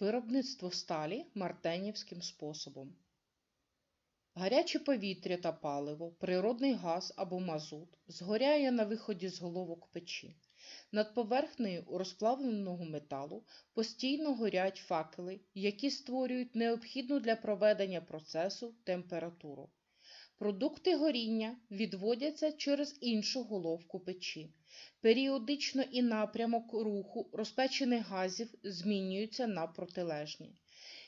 Виробництво сталі мартенівським способом. Гаряче повітря та паливо, природний газ або мазут згоряє на виході з головок печі. Над поверхнею розплавленого металу постійно горять факели, які створюють необхідну для проведення процесу температуру. Продукти горіння відводяться через іншу головку печі. Періодично і напрямок руху розпечених газів змінюються на протилежні.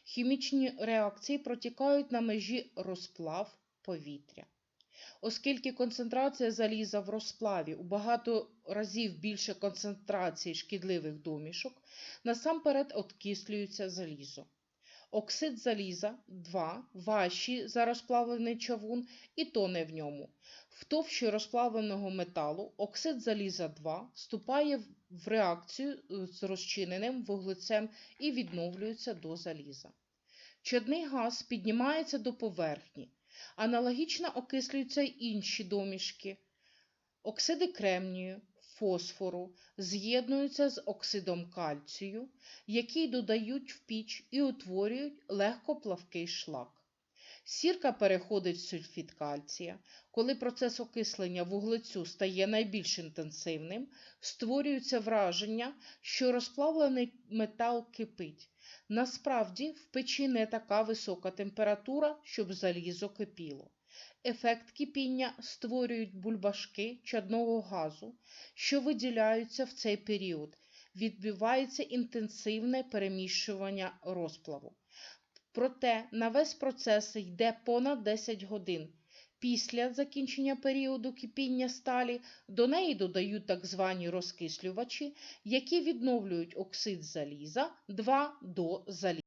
Хімічні реакції протікають на межі розплав повітря. Оскільки концентрація заліза в розплаві у багато разів більше концентрації шкідливих домішок, насамперед откислюється залізо. Оксид заліза 2 важчий за розплавлений чавун і тоне в ньому. В товщі розплавленого металу оксид заліза 2 вступає в- в реакцію е, з розчиненим вуглецем і відновлюється до заліза. Чадний газ піднімається до поверхні. Аналогічно окислюються й інші домішки. Оксиди кремнію, фосфору з'єднуються з оксидом кальцію, який додають в піч і утворюють легкоплавкий шлак. Сірка переходить в сульфід кальція. Коли процес окислення вуглецю стає найбільш інтенсивним, створюється враження, що розплавлений метал кипить. Насправді в печі не така висока температура, щоб залізо кипіло. Ефект кипіння створюють бульбашки чадного газу, що виділяються в цей період. Відбувається інтенсивне переміщування розплаву. Проте на весь процес йде понад 10 годин. Після закінчення періоду кипіння сталі до неї додають так звані розкислювачі, які відновлюють оксид заліза 2 до заліза.